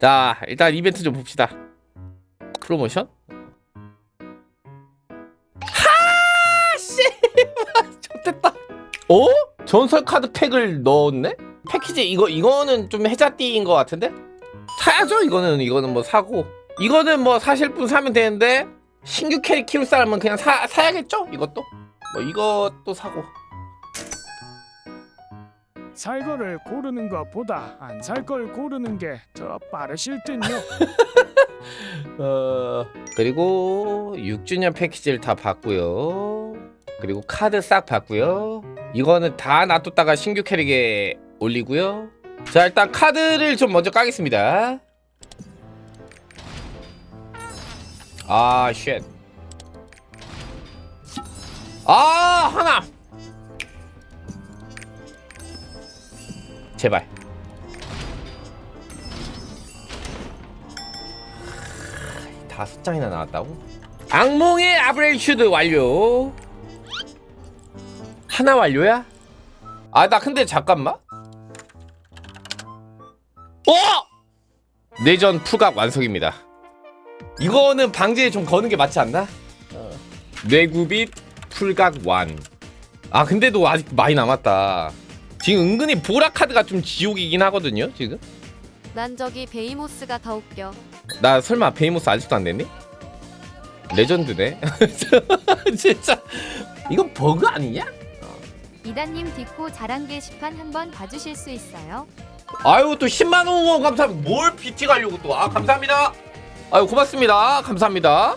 자 일단 이벤트 좀 봅시다. 프로모션? 하씨! 좋됐다. 어? 전설 카드 팩을 넣었네? 패키지 이거 이거는 좀 해자띠인 것 같은데? 사야죠 이거는. 이거는 뭐 사고. 이거는 뭐 사실 분 사면 되는데 신규 캐릭 키울 사람은 그냥 사, 사야겠죠? 이것도? 뭐 이것도 사고 살 거를 고르는 것보다 안 살 걸 고르는 게 더 빠르실 듯요. 어 그리고 6주년 패키지를 다 봤고요. 그리고 카드 싹 봤고요. 이거는 다 놔뒀다가 신규 캐릭에 올리고요. 자 일단 카드를 좀 먼저 까겠습니다. 아 쉣. 아 하나 제발 다섯 장이나 나왔다고? 악몽의 아브렐슈드 완료 하나 완료야? 아 나 근데 잠깐만 어! 내전 풀각 완성입니다 이거는 방지에 좀 거는 게 맞지 않나? 어. 뇌구빛 풀각 완. 아 근데도 아직 많이 남았다. 지금 은근히 보라 카드가 좀 지옥이긴 하거든요. 지금. 난 저기 베이모스가 더 웃겨. 나 설마 베이모스 아직도 안 됐니? 레전드네. 진짜 이건 버그 아니냐? 이단님 디코 자랑 게시판 한번 봐주실 수 있어요? 아유 또 10만 원 후원 감사합니다. 뭘 PT 가려고 또? 아 감사합니다. 아유 고맙습니다. 감사합니다.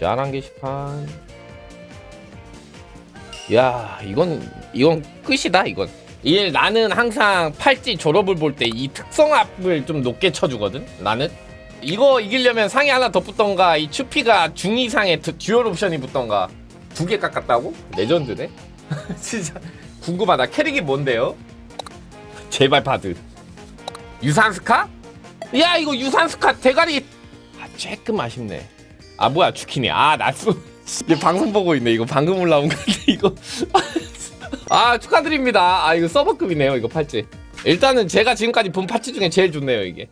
짠한 게시판. 야 이건 이건 끝이다 이건. 이 나는 항상 팔찌 졸업을 볼 때 이 특성압을 좀 높게 쳐주거든. 나는 이거 이기려면 상이 하나 더 붙던가 이 추피가 중이상의 드- 듀얼 옵션이 붙던가 두 개 깎았다고? 레전드네. 진짜 궁금하다. 캐릭이 뭔데요? 제발 바드. 유산스카? 야 이거 유산스카 대가리 아 조금 아쉽네 아 뭐야 주키니 아 나스 얘 방송 보고 있네 이거 방금 올라온 건데 이거 아 축하드립니다 아 이거 서버급이네요 이거 팔찌 일단은 제가 지금까지 본 팔찌 중에 제일 좋네요 이게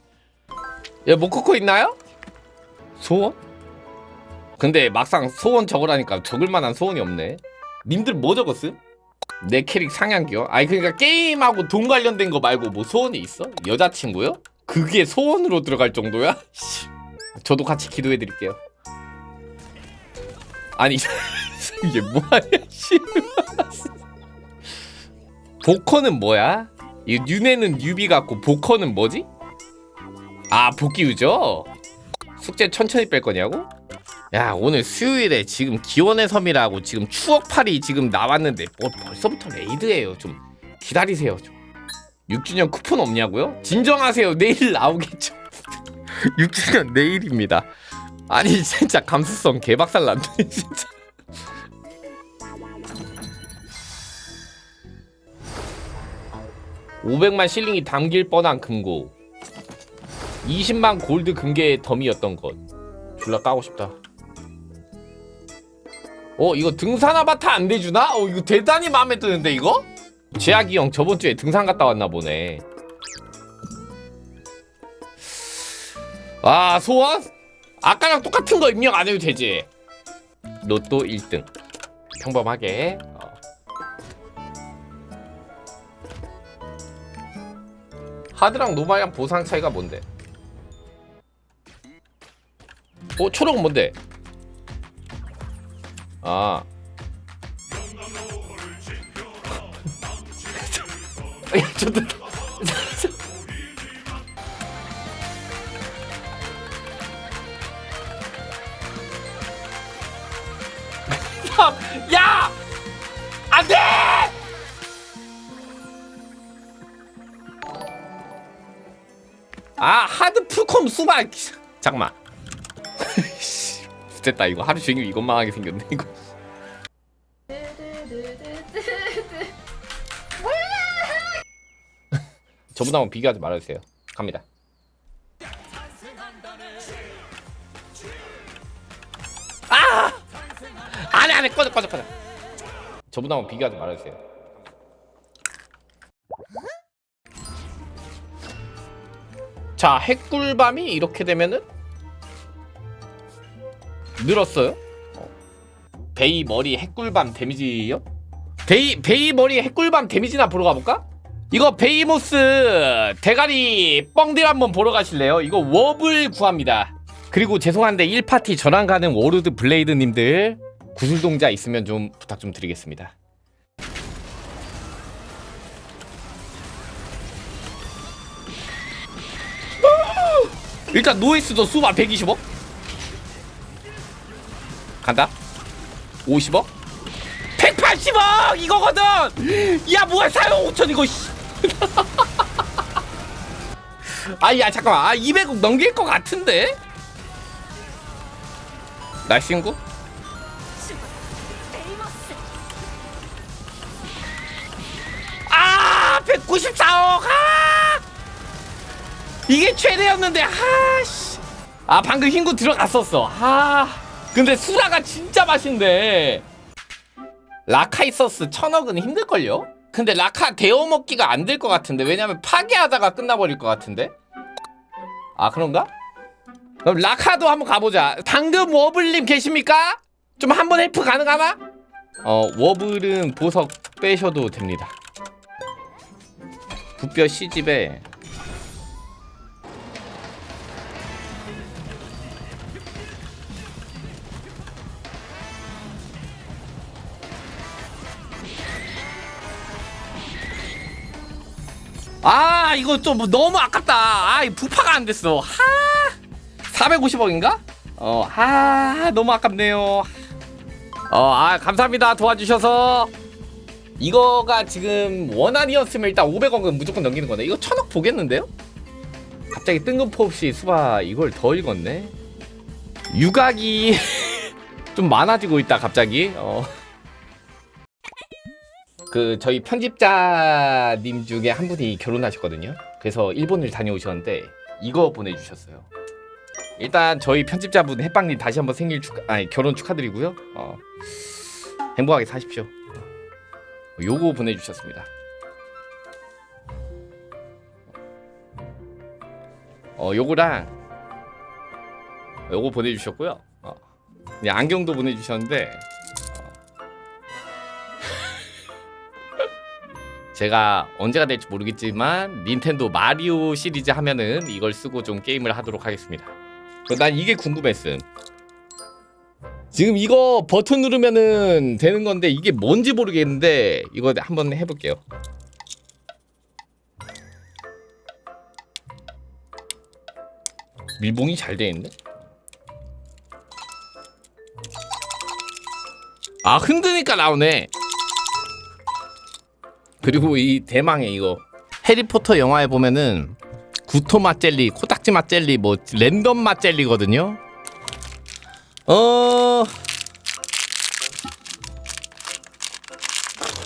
얘 모코코 있나요? 소원? 근데 막상 소원 적으라니까 적을 만한 소원이 없네 님들 뭐 적었음? 내 캐릭 상향기요? 아니 그러니까 게임하고 돈 관련된 거 말고 뭐 소원이 있어? 여자친구요? 그게 소원으로 들어갈 정도야? 씨. 저도 같이 기도해 드릴게요. 아니 이게 뭐하냐 씨. 보커는 뭐야? 이 뉴네는 뉴비 같고 보커는 뭐지? 아 복귀유죠? 숙제 천천히 뺄 거냐고? 야 오늘 수요일에 지금 기원의 섬이라고 지금 추억팔이 지금 나왔는데 뭐 벌써부터 레이드예요 좀 기다리세요 좀 6주년 쿠폰 없냐고요? 진정하세요 내일 나오겠죠 6주년 내일입니다 아니 진짜 감수성 개박살 났네 진짜 (500만) 실링이 담길 뻔한 금고 (20만) 골드 금괴의 덤이었던 것 졸라 까고 싶다 어 이거 등산 아바타 안 대주나? 어 이거 대단히 마음에 드는데 이거? 제약이 형 저번 주에 등산 갔다 왔나 보네. 아 소원? 아까랑 똑같은 거 입력 안 해도 되지? 로또 1등 평범하게 하드랑 노바양 보상 차이가 뭔데? 어 초록은 뭔데? 아. 야! 안 돼! 아, 하드 풀컴 수박. 잠깐만. 됐다 이거 하루 종일 이것만 하게 생겼네 이거. 저보다 한번 비교하지 말아주세요. 갑니다. 아! 안해 안해 꺼져 꺼져 꺼져. 저보다 한번 비교하지 말아주세요. 자 핵꿀밤이 이렇게 되면은 늘었어요 어. 베이 머리 핵꿀밤 데미지요? 베이 베이 머리 핵꿀밤 데미지나 보러 가볼까? 이거 베이모스 대가리 뻥딜 한번 보러 가실래요? 이거 워블 구합니다. 그리고 죄송한데 1파티 전환 가능 워르드 블레이드님들 구슬동자 있으면 좀 부탁 좀 드리겠습니다. 일단 노이스도 수바 120억 간다. 50억 180억 이거거든! 야 뭐야 사용 5천 이거 씨. 아야 잠깐만. 아 200억 넘길 것 같은데? 나 친구 아 194억! 아 이게 최대였는데 아씨. 아 방금 흰구 들어갔었어. 아 근데 수라가 진짜 맛있는데. 라카이서스 천억은 힘들걸요? 근데 라카 데워 먹기가 안 될 것 같은데. 왜냐면 파괴하다가 끝나버릴 것 같은데? 아 그런가? 그럼 라카도 한번 가보자. 방금 워블님 계십니까? 좀 한번 헬프 가능하나? 어 워블은 보석 빼셔도 됩니다. 부뼈 C집에 이거 좀 너무 아깝다. 아이 부파가 안 됐어. 하. 450억인가? 어하 너무 아깝네요. 어아 감사합니다. 도와주셔서. 이거가 지금 원안이었으면 일단 500억은 무조건 넘기는 거네. 이거 천억 보겠는데요? 갑자기 뜬금포 없이 수바 이걸 더 읽었네. 유각이 좀 많아지고 있다 갑자기. 어. 그 저희 편집자님 중에 한 분이 결혼하셨거든요. 그래서 일본을 다녀오셨는데 이거 보내주셨어요. 일단 저희 편집자분 해빵님 다시 한번 생일 축하, 아니 결혼 축하드리고요. 어, 행복하게 사십시오. 요거 보내주셨습니다. 어 요거랑 요거 보내주셨고요. 어, 그냥 안경도 보내주셨는데 제가 언제가 될지 모르겠지만 닌텐도 마리오 시리즈 하면은 이걸 쓰고 좀 게임을 하도록 하겠습니다. 난 이게 궁금했음. 지금 이거 버튼 누르면은 되는 건데 이게 뭔지 모르겠는데 이거 한번 해볼게요. 밀봉이 잘 돼 있네. 아 흔드니까 나오네. 그리고 이 대망의 이거 해리포터 영화에 보면은 구토 맛 젤리, 코딱지 맛 젤리, 뭐 랜덤 맛 젤리거든요. 어.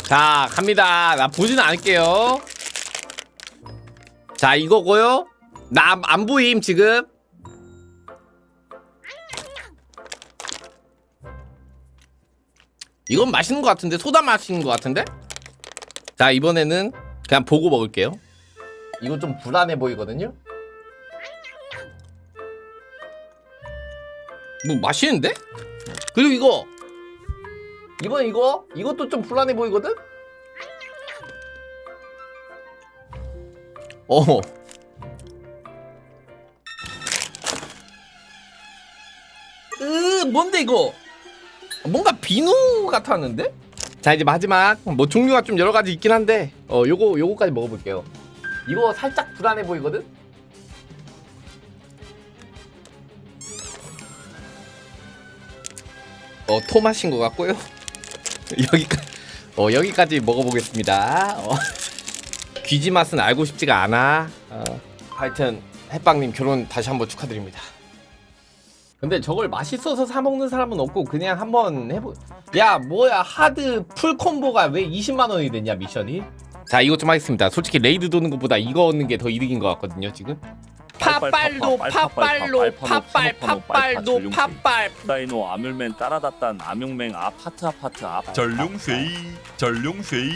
자, 갑니다. 나 보지는 않을게요. 자, 이거고요. 나 안 보임 지금. 이건 맛있는 것 같은데 소다 맛있는 것 같은데? 자 이번에는 그냥 보고 먹을게요 이거 좀 불안해 보이거든요 뭐 맛있는데? 그리고 이거 이번 이거 이것도 좀 불안해 보이거든? 어 으 뭔데 이거 뭔가 비누 같았는데? 자 이제 마지막 뭐 종류가 좀 여러 가지 있긴 한데 어 요거 요거까지 먹어볼게요. 이거 살짝 불안해 보이거든. 어 토맛인 것 같고요. 여기까지 어 여기까지 먹어보겠습니다. 어. 귀지 맛은 알고 싶지가 않아. 어. 하여튼 햇빵님 결혼 다시 한번 축하드립니다. 근데 저걸 맛있어서 사 먹는 사람은 없고 그냥 한번 해보. 야 뭐야 하드 풀 콤보가 왜 20만 원이 됐냐 미션이? 자 이것 좀 하겠습니다. 솔직히 레이드 도는 것보다 이거 얻는 게 더 이득인 것 같거든요 지금. 파빨로 파빨로 파빨 파빨도 파빨. 다이노 아뮬맨 따라다딴 암용맹 아파트 아파트 아파트 전룡쇠이 전룡쇠이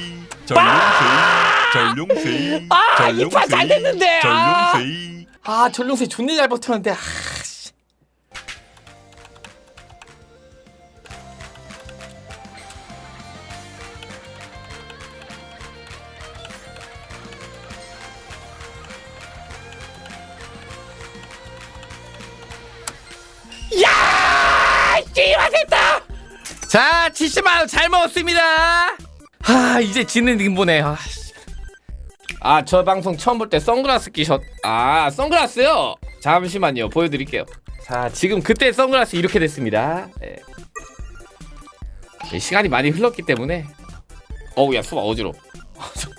전룡쇠이 전룡쇠이 아, 이파 잘 됐는데, 아! 전룡쇠이 아 전룡새 존나 잘 버텼는데 자, 70만원 잘 먹었습니다! 아, 이제 지는 김보네. 아, 씨. 아, 저 방송 처음 볼 때 선글라스 끼셨. 아, 선글라스요? 잠시만요. 보여드릴게요. 자, 지금 그때 선글라스 이렇게 됐습니다. 예. 예, 시간이 많이 흘렀기 때문에. 어우, 야, 수박 어지러.